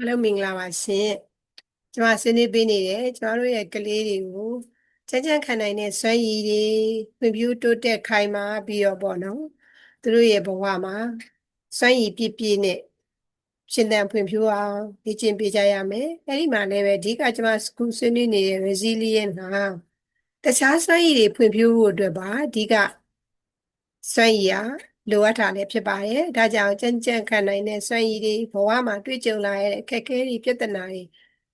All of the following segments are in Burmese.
အားလုံးမင်္ဂလာပါရှင်ကျွန်မဆွေးနွေးပေးနေတယ်ကျွန်တော်တို့ရဲ့ကလေးတွေကိုကြမ်းကြမ်းခံနိုင်တဲ့စွမ်းရည်တွေဖွံ့ဖြိုးတိုးတက်ခိုင်မာပြီးတော့ပေါ့နော်သူတို့ရဲ့ဘဝမှာစွမ်းရည်ပြည့်ပြည့်နဲ့ရှင်သန်ဖွံ့ဖြိုးအောင်လေ့ကျင့်ပေးကြရမယ်အဲ့ဒီမှာလည်းပဲအဓိကကျွန်မစကူဆွေးနွေးနေတဲ့ resilient ဟာတခြားစွမ်းရည်တွေဖွံ့ဖြိုးဖို့အတွက်ပါအဓိကစွမ်းရည်ဟာ လိုအပ်တာလည်းဖြစ်ပါတယ်။ဒါကြောင့်ကြံ့ကြံ့ခံနိုင်တဲ့စွမ်းရည်တွေဘဝမှာတွေ့ကြုံလာရတဲ့အခက်အခဲတွေပြဿနာတွေ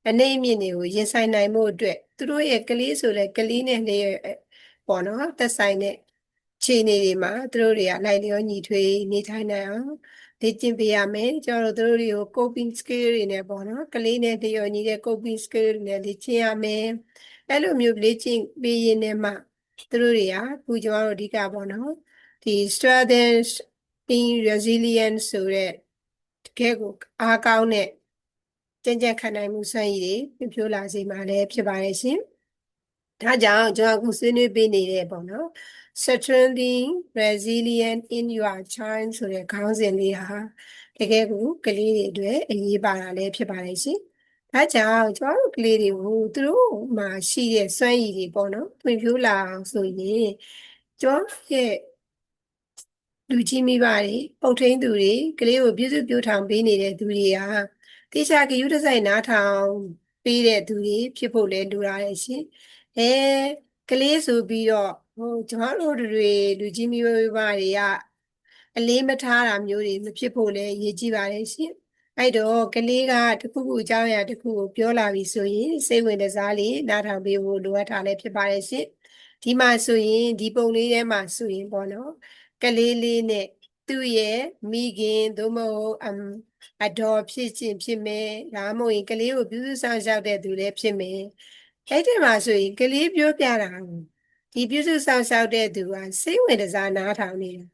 အနေအမြင့်တွေကိုရင်ဆိုင်နိုင်မှုအတွက်သူတို့ရဲ့ကလေးဆိုတဲ့ကလေးနဲ့လည်းပေါ့နော်သက်ဆိုင်တဲ့ခြေနေတွေမှာသူတို့တွေကလိုက်လျောညီထွေနေထိုင်နိုင်အောင်လေ့ကျင့်ပေးရမယ်ကျွန်တော်တို့သူတို့တွေကို coping skill တွေနဲ့ပေါ့နော်ကလေးနဲ့လျောညီတဲ့ coping skill တွေနဲ့လေ့ကျင့်ရမယ်အဲ့လိုမျိုးလေ့ကျင့်ပေးရင်းနဲ့မှသူတို့တွေကအခုကျွန်တော်တို့အဓိကပေါ့နော် ဒီ strengths being resilient ဆိုတဲ့တကယ်ကိုအားကောင်းတဲ့ကြင်ကြက်ခံနိုင်မှုစွမ်းရည်တွေပြပြလာစေမှာလည်းဖြစ်ပါရဲ့ရှင်။ဒါကြောင့်ကျွန်တော်အခုဆွေးနွေးပေးနေတဲ့ပေါ့နော် strengthening resilient in your child ဆိုတဲ့ခေါင်းစဉ်လေးဟာတကယ်ကိုကလေးတွေအတွက်အရေးပါတာလည်းဖြစ်ပါရဲ့ရှင်။ဒါကြောင့်ကျွန်တော်တို့ကလေးတွေကိုသူတို့မှာရှိတဲ့စွမ်းရည်တွေပေါ့နော်ပြပြလာအောင်ဆိုရင်ကျွန်တော်ရဲ့ လူကြီးမိဘတွေပုတ်ထင်းသူတွေကလေးကိုပြုစုပြောထောင်ပေးနေတဲ့သူတွေကတေချာကယူတစိုက်နားထောင်ပေးတဲ့သူတွေဖြစ်ဖို့လဲလိုရတယ်ရှင်အဲကလေးဆိုပြီးတော့ဟိုကျွန်တော်တို့တွေလူကြီးမိဘတွေကအလေးမထားတာမျိုးတွေမဖြစ်ဖို့လဲရည်ကြည်ပါတယ်ရှင်အဲ့တော့ကလေးကတခုခုအကြောင်းအရာတခုကိုပြောလာပြီဆိုရင်စိတ်ဝင်စားလေးနားထောင်ပေးဖို့လိုအပ်တာလည်းဖြစ်ပါတယ်ရှင်ဒီမှာဆိုရင်ဒီပုံလေးထဲမှာဆိုရင်ပေါ့နော် ကလေးလေးနဲ့သူ့ရဲ့မိခင်သို့မဟုတ်အမ်အတော်ဖြစ်ခြင်းဖြစ်မယ်ဒါမှမဟုတ်ရင်ကလေးကိုပြုစုဆောင်ရှောက်တဲ့သူလည်းဖြစ်မယ်အဲ့ဒီမှာဆိုရင်ကလေးပြောပြတာဒီပြုစုဆောင်ရှောက်တဲ့သူကစိတ်ဝင်စားနားထောင်နေတာ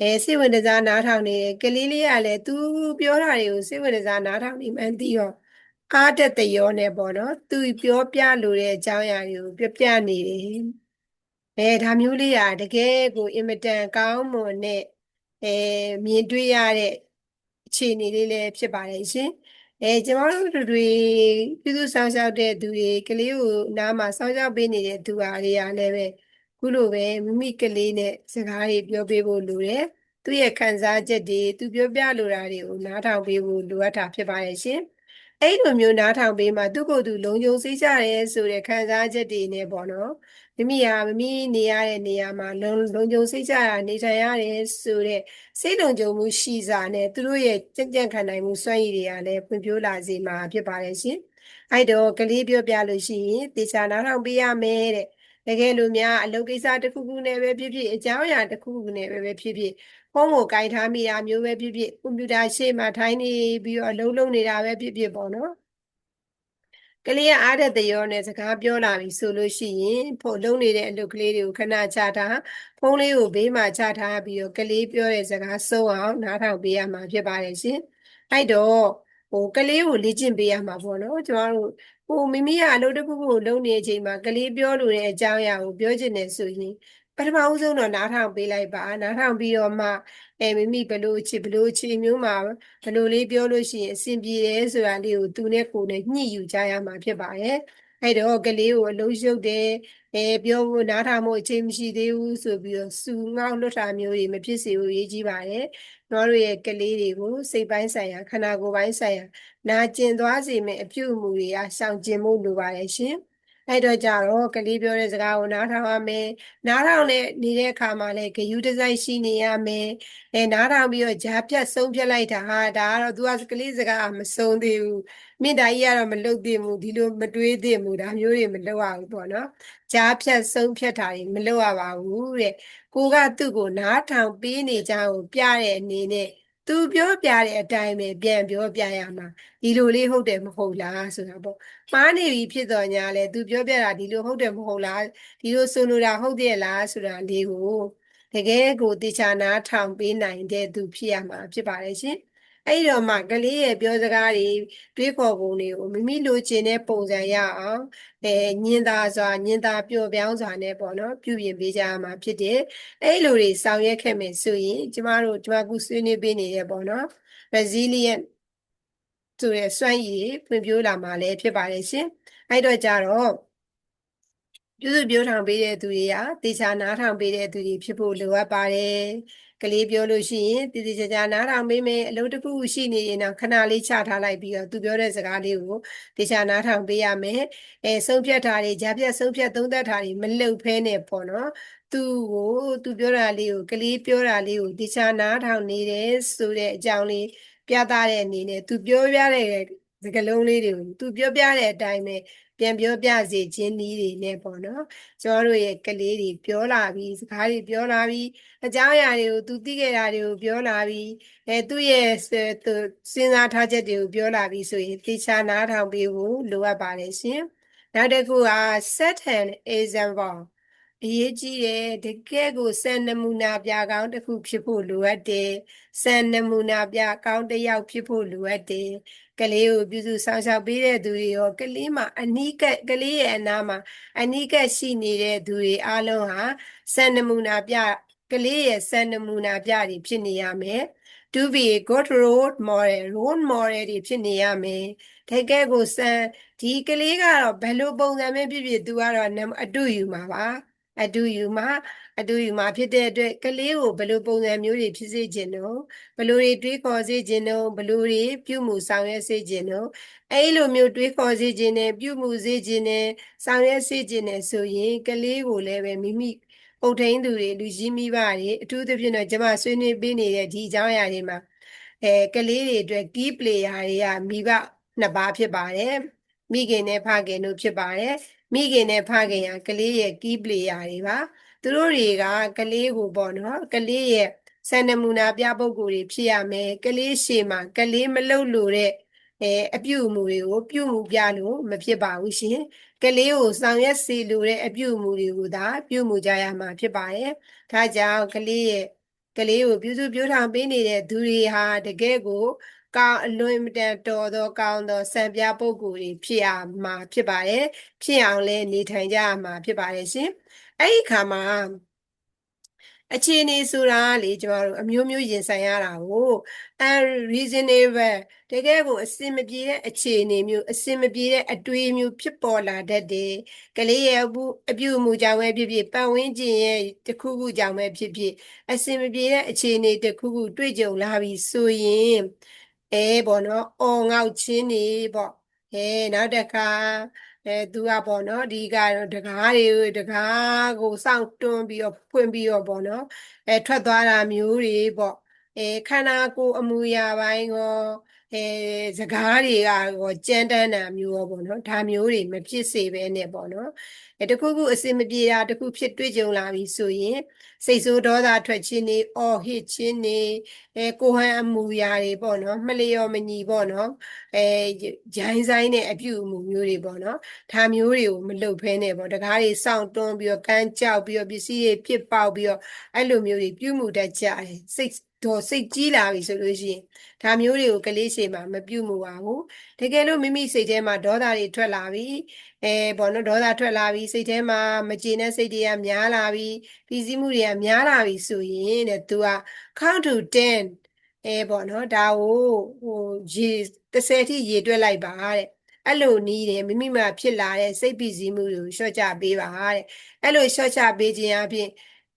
အဲစိတ်ဝင်စားနားထောင်နေတယ်ကလေးလေးကလည်းသူပြောတာတွေကိုစိတ်ဝင်စားနားထောင်နေမှန်းသိရောအားတက်တရောနဲ့ပေါ့နော်သူပြောပြလို့တဲ့အကြောင်းအရာတွေကိုပြပြနေတယ် အဲဒါမျိုးလေးอ่ะတကယ်ကိုအင်မတန်ကောင်းမွန်တဲ့အဲမြင်တွေ့ရတဲ့အခြေအနေလေးလည်းဖြစ်ပါတယ်ရှင်အဲကျမတို့တွေပြုစုဆောင်ရှောက်တဲ့သူတွေကလေးကိုနားမှာဆောင်ရှောက်ပေးနေတဲ့သူဟာတွေကလည်းပဲခုလိုပဲမိမိကလေးနဲ့စကားတွေပြောပေးဖို့လိုတယ်သူရဲ့ခံစားချက်တွေသူပြောပြလိုတာတွေကိုနားထောင်ပေးဖို့လိုအပ်တာဖြစ်ပါတယ်ရှင်အဲ့လိုမျိုးနားထောင်ပေးမှသူ့ကိုယ်သူလုံခြုံစိတ်ချရဲဆိုတဲ့ခံစားချက်တွေနဲ့ပေါ့နော် မိမိဟာမိမိနေရတဲ့နေရာမှာလုံလုံခြုံစိတ်ချရနေထိုင်ရတယ်ဆိုတဲ့စိတ်လုံခြုံမှုရှိစာနဲ့သူတို့ရဲ့ကြံ့ကြံ့ခံနိုင်မှုစွမ်းရည်တွေကလည်းဖွံ့ဖြိုးလာစေမှာဖြစ်ပါတယ်ရှင်အဲ့တော့ကလေးပြောပြလို့ရှိရင်တေချာနားထောင်ပေးရမယ်တဲ့တကယ်လို့များအလုပ်ကိစ္စတစ်ခုခုနဲ့ပဲဖြစ်ဖြစ်အကြောင်းအရာတစ်ခုခုနဲ့ပဲပဲဖြစ်ဖြစ်ဖုန်းကိုကင်ထားမိတာမျိုးပဲဖြစ်ဖြစ်ကွန်ပျူတာရှေ့မှာထိုင်နေပြီးတော့အလုပ်လုပ်နေတာပဲဖြစ်ဖြစ်ပေါ့နော် ကလေးကအားတဲ့တရောနဲ့စကားပြောလာပြီဆိုလို့ရှိရင်ဖို့လုံးနေတဲ့အလုပ်ကလေးတွေကိုခဏချထားဖုန်းလေးကိုဘေးမှာချထားပြီးတော့ကလေးပြောတဲ့စကားစုံအောင်နားထောင်ပေးရမှာဖြစ်ပါတယ်ရှင်အဲ့တော့ဟိုကလေးကိုလေ့ကျင့်ပေးရမှာပေါ့နော်ကျွန်တော်တို့ဟိုမိမိကအလုပ်တစ်ခုခုလုပ်နေတဲ့အချိန်မှာကလေးပြောလို့တဲ့အကြောင်းအရာကိုပြောချင်တယ်ဆိုရင် ပထမဦးဆုံးတော့နားထောင်ပေးလိုက်ပါနားထောင်ပြီးတော့မှအဲမိမိဘလို့ချစ်ဘလို့ချစ်မျိုးမှာဘလို့လေးပြောလို့ရှိရင်အဆင်ပြေတယ်ဆိုတာလေးကိုသူနဲ့ကိုယ်နဲ့ညှိယူကြရမှာဖြစ်ပါရဲ့အဲ့တော့ကလေးကိုအလုံးရှုပ်တယ်အဲပြောဖို့နားထောင်ဖို့အချိန်မရှိသေးဘူးဆိုပြီးတော့စူငေါလွတ်တာမျိုးတွေမဖြစ်စေဘူးရေးကြည့်ပါတယ်တို့တို့ရဲ့ကလေးတွေကိုစိတ်ပိုင်းဆိုင်ရာခန္ဓာကိုယ်ပိုင်းဆိုင်ရာနာကျင်သွားစေမယ့်အပြုအမူတွေကရှောင်ကျဉ်မှုလိုပါတယ်ရှင် အဲ့တော့ကြတော့ကလေးပြောတဲ့စကားကိုနားထောင်ရမယ်နားထောင်တဲ့နေတဲ့အခါမှာလည်းဂယုတစိုက်ရှိနေရမယ်အဲနားထောင်ပြီးတော့ဂျာပြတ်ဆုံးဖြတ်လိုက်တာဟာဒါကတော့ तू ကကလေးစကားမဆုံးသေးဘူးမိသားကြီးကတော့မလုပ်သင့်ဘူးဒီလိုမတွေးသင့်ဘူးဒါမျိုးတွေမလုပ်ရဘူးပေါ့နော်ဂျာပြတ်ဆုံးဖြတ်တာတွေမလုပ်ရပါဘူးတဲ့ကိုကသူ့ကိုနားထောင်ပေးနေကြကိုပြတဲ့အနေနဲ့ သူပြောပြတဲ့အတိုင်းပဲပြန်ပြောပြရမှာဒီလိုလေးဟုတ်တယ်မဟုတ်လားဆိုတာပေါ့မှားနေပြီဖြစ်တော်ညာလဲသူပြောပြတာဒီလိုဟုတ်တယ်မဟုတ်လားဒီလိုဆိုလိုတာဟုတ်တယ်လားဆိုတာလေးကိုတကယ်ကိုတေချာနာထောင်ပေးနိုင်တဲ့သူဖြစ်ရမှာဖြစ်ပါတယ်ရှင် အဲ့တော့မှကလေးရဲ့ပြောစကားတွေတွေးခေါ်ပုံတွေကိုမိမိလိုချင်တဲ့ပုံစံရအောင်အဲညင်သာစွာညင်သာပျော်ပြောင်းစွာနဲ့ပေါ့နော်ပြုပြင်ပေးကြရမှာဖြစ်တယ်အဲ့လိုတွေဆောင်ရွက်ခဲ့မယ်ဆိုရင်ကျမတို့ကျမခုဆွေးနွေးပေးနေရပေါ့နော် resilient ဆိုတဲ့စွမ်းရည်ဖွံ့ဖြိုးလာမှာလည်းဖြစ်ပါတယ်ရှင်အဲ့တော့ကြတော့ပြုစုပြောထောင်ပေးတဲ့သူတွေကတေချာနားထောင်ပေးတဲ့သူတွေဖြစ်ဖို့လိုအပ်ပါတယ် ကလေးပြောလို့ရှိရင်တည်တည်ကြကြနားထောင်ပေးမယ်အလုပ်တစ်ခုရှိနေရင်တော့ခဏလေးချထားလိုက်ပြီးတော့သူပြောတဲ့စကားလေးကိုတေချာနားထောင်ပေးရမယ်အဲဆုံးဖြတ်တာတွေကြားဖြတ်ဆုံးဖြတ်သုံးသပ်တာတွေမလုပ်ဖဲနဲ့ပေါ့နော်သူ့ကိုသူပြောတာလေးကိုကလေးပြောတာလေးကိုတေချာနားထောင်နေတယ်ဆိုတဲ့အကြောင်းလေးပြသတဲ့အနေနဲ့သူပြောပြတဲ့ စကားလုံးလေးတွေကိုသူပြောပြတဲ့အတိုင်းပဲပြန်ပြောပြစေခြင်းနည်းတွေနဲ့ပေါ့နော်ကျွန်တော်တို့ရဲ့ကလေးတွေပြောလာပြီးစကားတွေပြောလာပြီးအကြောင်းအရာတွေကိုသူသိခဲ့တာတွေကိုပြောလာပြီးအဲသူ့ရဲ့သူစဉ်းစားထားချက်တွေကိုပြောလာပြီးဆိုရင်တေချာနားထောင်ပေးဖို့လိုအပ်ပါတယ်ရှင်နောက်တစ်ခုက set an example အရေးကြီးတယ်တကယ်ကိုစံနမူနာပြကောင်းတစ်ခုဖြစ်ဖို့လိုအပ်တယ်စံနမူနာပြကောင်းတစ်ယောက်ဖြစ်ဖို့လိုအပ်တယ်ကလေးကိုပြုစုဆောင်ရှောက်ပေးတဲ့သူတွေရောကလေးမှာအနီးကပ်ကလေးရဲ့အနားမှာအနီးကပ်ရှိနေတဲ့သူတွေအလုံးဟာစံနမူနာပြကလေးရဲ့စံနမူနာပြတွေဖြစ်နေရမယ် to be a good role model role model တွေဖြစ်နေရမယ်တကယ်ကိုစံဒီကလေးကတော့ဘယ်လိုပုံစံပဲဖြစ်ဖြစ်သူကတော့အတူယူမှာပါ အတူယူမှာအတူယူမှာဖြစ်တဲ့အတွက်ကလေးကိုဘယ်လိုပုံစံမျိုးတွေဖြစ်စေခြင်းတော့ဘယ်လိုတွေတွေးခေါ်စေခြင်းတော့ဘယ်လိုတွေပြုမှုဆောင်ရွက်စေခြင်းတော့အဲ့လိုမျိုးတွေးခေါ်စေခြင်းနဲ့ပြုမှုစေခြင်းနဲ့ဆောင်ရွက်စေခြင်းနဲ့ဆိုရင်ကလေးကိုလည်းပဲမိမိအုတ်ထိန်သူတွေလူကြီးမိဘတွေအထူးသဖြင့်တော့ကျမဆွေးနွေးပေးနေတဲ့ဒီအကြောင်းအရာတွေမှာအဲကလေးတွေအတွက် key player တွေကမိဘနှစ်ပါးဖြစ်ပါတယ်မိခင်နဲ့ဖခင်တို့ဖြစ်ပါတယ် မိခင်နဲ့ဖခင်ကကလေးရဲ့ key player တွေပါသူတို့တွေကကလေးကိုပေါ့နော်ကလေးရဲ့စံနမူနာပြပုဂ္ဂိုလ်တွေဖြစ်ရမယ်ကလေးရှေ့မှာကလေးမလုပ်လို့တဲ့အဲအပြုအမူတွေကိုပြုမှုပြလို့မဖြစ်ပါဘူးရှင်ကလေးကိုဆောင်ရွက်စီလိုတဲ့အပြုအမူတွေကိုသာပြုမှုကြရမှာဖြစ်ပါတယ်ဒါကြောင့်ကလေးရဲ့ကလေးကိုပြုစုပြောထောင်ပေးနေတဲ့သူတွေဟာတကယ်ကို ကောင်းအလွန်မတန်တော်သောကောင်းသောစံပြပုဂ္ဂိုလ်တွေဖြစ်ရမှာဖြစ်ပါတယ်ဖြစ်အောင်လဲနေထိုင်ကြရမှာဖြစ်ပါတယ်ရှင်အဲ့ဒီခါမှာအခြေအနေဆိုတာလေကျမတို့အမျိုးမျိုးရင်ဆိုင်ရတာကို unreasonable တကယ်ကိုအစင်မပြေတဲ့အခြေအနေမျိုးအစင်မပြေတဲ့အတွေးမျိုးဖြစ်ပေါ်လာတတ်တယ်ကလေးရဲ့အပြုအပြုအမူကြောင့်ပဲဖြစ်ဖြစ်ပတ်ဝန်းကျင်ရဲ့တခုခုကြောင့်ပဲဖြစ်ဖြစ်အစင်မပြေတဲ့အခြေအနေတခုခုတွေ့ကြုံလာပြီဆိုရင် အဲပေါ့နော်အော်ငေါက်ချင်းနေပေါ့အဲနောက်တစ်ခါအဲသူကပေါ့နော်ဒီကတော့တကားတွေတကားကိုစောင့်တွန်းပြီးတော့ဖွင့်ပြီးတော့ပေါ့နော်အဲထွက်သွားတာမျိုးတွေပေါ့အဲခန္ဓာကိုယ်အမူအရာပိုင်းကော အဲစကားတွေကရောကြမ်းတမ်းတာမျိုးရောပေါ့နော်ဒါမျိုးတွေမဖြစ်စေဘဲနဲ့ပေါ့နော်အဲတခုခုအစင်မပြေတာတခုဖြစ်တွေ့ကြုံလာပြီဆိုရင်စိတ်ဆိုးဒေါသထွက်ခြင်းနေအော်ဟစ်ခြင်းနေအဲကိုဟန်အမူအရာတွေပေါ့နော်မလျော်မညီပေါ့နော်အဲဂျိုင်းဆိုင်တဲ့အပြုအမူမျိုးတွေပေါ့နော်ဒါမျိုးတွေကိုမလုပ်ဖဲနဲ့ပေါ့တကားတွေစောင့်တွန်းပြီးတော့ကန်းကြောက်ပြီးတော့ပစ္စည်းတွေပြစ်ပေါက်ပြီးတော့အဲ့လိုမျိုးတွေပြုမှုတတ်ကြတယ်စိတ် တော့စိတ်ကြီးလာပြီဆိုလို့ရှိရင်ဒါမျိုးတွေကိုကလေးရှေ့မှာမပြုမှုပါဘူးတကယ်လို့မိမိစိတ်ထဲမှာဒေါသတွေထွက်လာပြီအဲဘောနော်ဒေါသထွက်လာပြီစိတ်ထဲမှာမကျေနပ်စိတ်တွေကများလာပြီပြီးစည်းမှုတွေကများလာပြီဆိုရင်တဲ့ तू က count to 10အဲပေါ့နော်ဒါကိုဟိုရေ30ထိရေတွက်လိုက်ပါတဲ့အဲ့လိုနီးတယ်မိမိမှာဖြစ်လာတဲ့စိတ်ပီစီမှုတွေကိုရှော့ချပေးပါတဲ့အဲ့လိုရှော့ချပေးခြင်းအပြင်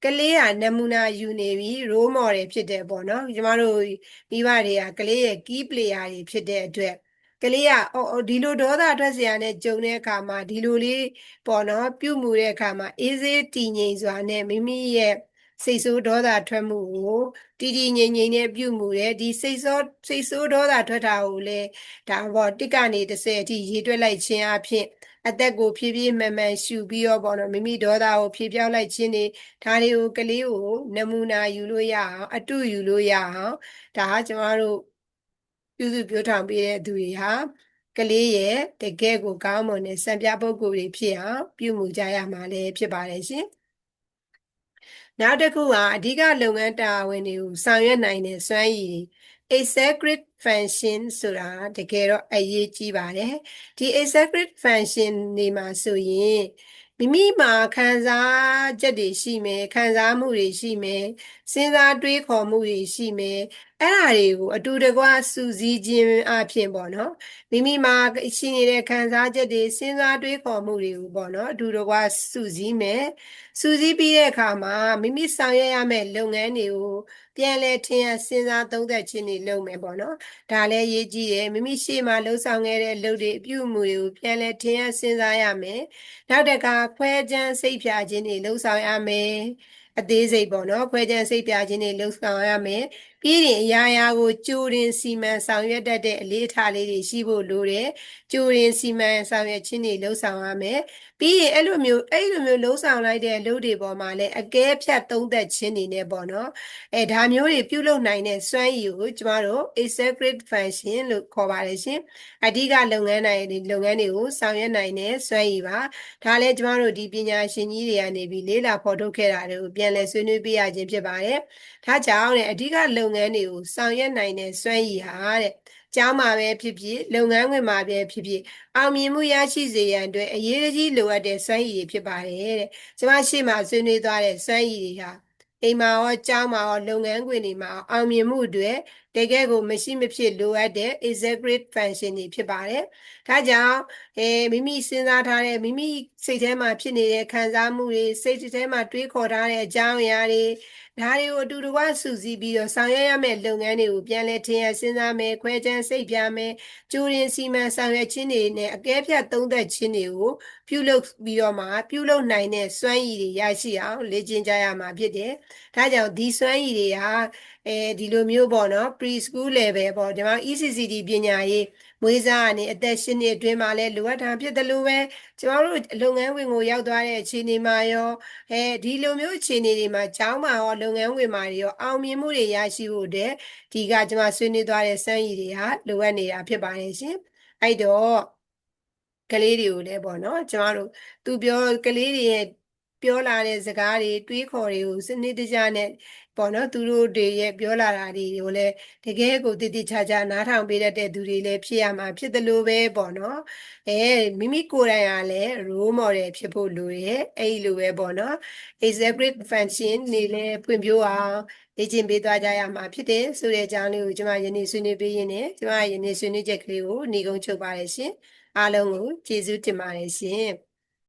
ကလေးကနမူနာယူနေပြီ role model ဖြစ်တယ်ပေါ့နော်ကျမတို့မိဘတွေကကလေးရဲ့ key player တွေဖြစ်တဲ့အတွက်ကလေးကအော်ဒီလိုဒေါသထွက်စရာနဲ့ကြုံတဲ့အခါမှာဒီလိုလေးပေါ့နော်ပြုမှုတဲ့အခါမှာအေးစေးတည်ငြိမ်စွာနဲ့မိမိရဲ့စိတ်ဆိုးဒေါသထွက်မှုကိုတည်တည်ငြိမ်ငြိမ်နဲ့ပြုမှုတယ်ဒီစိတ်ဆိုးစိတ်ဆိုးဒေါသထွက်တာကိုလည်းဒါပေါ့တစ်ကနေ30အထိရေတွက်လိုက်ခြင်းအဖြစ် အသက်ကိုဖြည်းဖြည်းမှန်မှန်ရှူပြီးတော့ပေါ့နော်မိမိဒေါသကိုဖြည်းပြောင်းလိုက်ခြင်းနေဒါတွေကိုကလေးကိုနမူနာယူလို့ရအောင်အတုယူလို့ရအောင်ဒါကကျမတို့ပြုစုပြောထောင်ပေးတဲ့သူတွေဟာကလေးရဲ့တကယ်ကိုကောင်းမွန်တဲ့စံပြပုဂ္ဂိုလ်တွေဖြစ်အောင်ပြုမှုကြရမှာလည်းဖြစ်ပါတယ်ရှင်နောက်တစ်ခုကအဓိကလုပ်ငန်းတာဝန်တွေကိုဆောင်ရွက်နိုင်တဲ့စွမ်းရည် executive function ဆိုတာတကယ်တော့အရေးကြီးပါတယ်ဒီ executive function နေမှာဆိုရင်မိမိမှာခံစားချက်တွေရှိမယ်ခံစားမှုတွေရှိမယ်စဉ်းစားတွေးခေါ်မှုတွေရှိမယ်အဲ့ဒါတွေကိုအတူတကွစူးစီးခြင်းအဖြစ်ပေါ့နော်မိမိမှာရှိနေတဲ့ခံစားချက်တွေစဉ်းစားတွေးခေါ်မှုတွေကိုပေါ့နော်အတူတကွစူးစီးမယ်စူးစီးပြီးတဲ့အခါမှာမိမိဆောင်ရွက်ရမယ့်လုပ်ငန်းတွေကို ပြန်လဲထင်ရစဉ်းစားသုံးသပ်ခြင်းတွေလုပ်မယ်ပေါ့နော်ဒါလည်းရေးကြည့်တယ်မိမိရှေ့မှာလှုပ်ဆောင်ခဲ့တဲ့လုပ်တွေအပြုအမူတွေကိုပြန်လဲထင်ရစဉ်းစားရမယ်နောက်တခါခွဲခြမ်းစိတ်ဖြာခြင်းတွေလှုပ်ဆောင်ရမယ်အသေးစိတ်ပေါ့နော်ခွဲခြမ်းစိတ်ပြခြင်းတွေလှုပ်ဆောင်ရမယ် ပြီးရင်အရာရာကိုကြိုတင်စီမံဆောင်ရွက်တတ်တဲ့အလေးထားလေးတွေရှိဖို့လိုတယ်ကြိုတင်စီမံဆောင်ရွက်ခြင်းတွေလှုပ်ဆောင်ရမယ်ပြီးရင်အဲ့လိုမျိုးအဲ့လိုမျိုးလှုပ်ဆောင်လိုက်တဲ့လုပ်တွေပေါ်မှာလည်းအကဲဖြတ်သုံးသက်ခြင်းတွေနဲ့ပေါ့နော်အဲဒါမျိုးတွေပြုလုပ်နိုင်တဲ့စွမ်းရည်ကိုကျမတို့ executive function လို့ခေါ်ပါတယ်ရှင်အဓိကလုပ်ငန်းနိုင်လုပ်ငန်းတွေကိုဆောင်ရွက်နိုင်တဲ့စွမ်းရည်ပါဒါလည်းကျမတို့ဒီပညာရှင်ကြီးတွေကနေပြီးလေးလာဖော်ထုတ်ခဲ့တာတွေကိုပြန်လည်ဆွေးနွေးပေးရခြင်းဖြစ်ပါတယ်ဒါကြောင့်တဲ့အဓိကလုပ်ငန်းတွေကိုဆောင်ရွက်နိုင်တဲ့စွမ်းရည်ဟာတဲ့ကျောင်းမှာပဲဖြစ်ဖြစ်လုပ်ငန်းခွင်မှာပဲဖြစ်ဖြစ်အောင်မြင်မှုရရှိစေရန်အတွက်အရေးကြီးလိုအပ်တဲ့စွမ်းရည်တွေဖြစ်ပါတယ်တဲ့ကျမရှိမှဆွေးနွေးသွားတဲ့စွမ်းရည်တွေဟာအိမ်မှာရောကျောင်းမှာရောလုပ်ငန်းခွင်တွေမှာအောင်မြင်မှုအတွက်တကယ်ကိုမရှိမဖြစ်လိုအပ်တဲ့ executive function တွေဖြစ်ပါတယ်။ဒါကြောင့်အဲမိမိစဉ်းစားထားတဲ့မိမိစိတ်ထဲမှာဖြစ်နေတဲ့ခံစားမှုတွေစိတ်ထဲမှာတွေးခေါ်ထားတဲ့အကြောင်းအရာတွေ ဒါတွေကိုအတူတကွစုစည်းပြီးတော့ဆောင်ရွက်ရမယ့်လုပ်ငန်းတွေကိုပြန်လည်ထင်ရစဉ်းစားမယ်ခွဲခြမ်းစိတ်ပြမယ်ကြိုးရင်စီမံဆောင်ရွက်ခြင်းတွေနဲ့အကဲဖြတ်သုံးသပ်ခြင်းတွေကိုပြုလုပ်ပြီးတော့မှပြုလုပ်နိုင်တဲ့စွမ်းရည်တွေရရှိအောင်လေ့ကျင့်ကြရမှာဖြစ်တယ်။ဒါကြောင့်ဒီစွမ်းရည်တွေဟာအဲဒီလိုမျိုးပေါ့နော် preschool level ပေါ့ဒီမှာ ECCD ပညာရေးမွေးစားကနေအသက်ရှင်နှစ်အတွင်းမှာလည်းလိုအပ်တာဖြစ်တယ်လို့ပဲကျွန်တော်တို့လုပ်ငန်းဝင်ကိုရောက်သွားတဲ့အခြေအနေမှာရောအဲဒီလိုမျိုးအခြေအနေတွေမှာကျောင်းမှာရောလုပ်ငန်းဝင်မှာရောအောင်မြင်မှုတွေရရှိဖို့တဲ့ဒီကကျွန်မဆွေးနွေးသွားတဲ့စမ်းရည်တွေဟာလိုအပ်နေတာဖြစ်ပါတယ်ရှင်အဲ့တော့ကလေးတွေကိုလည်းပေါ့နော်ကျွန်တော်တို့သူပြောကလေးတွေရဲ့ ပြောလာတဲ့စကားတွေတွေးခေါ်တွေကိုစနစ်တကျနဲ့ပေါ့နော်သူတို့တွေရဲ့ပြောလာတာတွေကိုလည်းတကယ်ကိုတည်တည်ချာချာနားထောင်ပေးတတ်တဲ့သူတွေလည်းဖြစ်ရမှာဖြစ်တယ်လို့ပဲပေါ့နော်အဲမိမိကိုယ်တိုင်ကလည်း role model ဖြစ်ဖို့လိုရဲ့အဲ့လိုပဲပေါ့နော် executive function နေလည်းဖွံ့ဖြိုးအောင်လေ့ကျင့်ပေးသွားကြရမှာဖြစ်တယ်ဆိုတဲ့အကြောင်းလေးကိုကျွန်မယနေ့ဆွေးနွေးပေးရင်းနဲ့ကျွန်မယနေ့ဆွေးနွေးချက်ကလေးကိုညီကုန်းချုပ်ပါတယ်ရှင်အားလုံးကိုကျေးဇူးတင်ပါတယ်ရှင်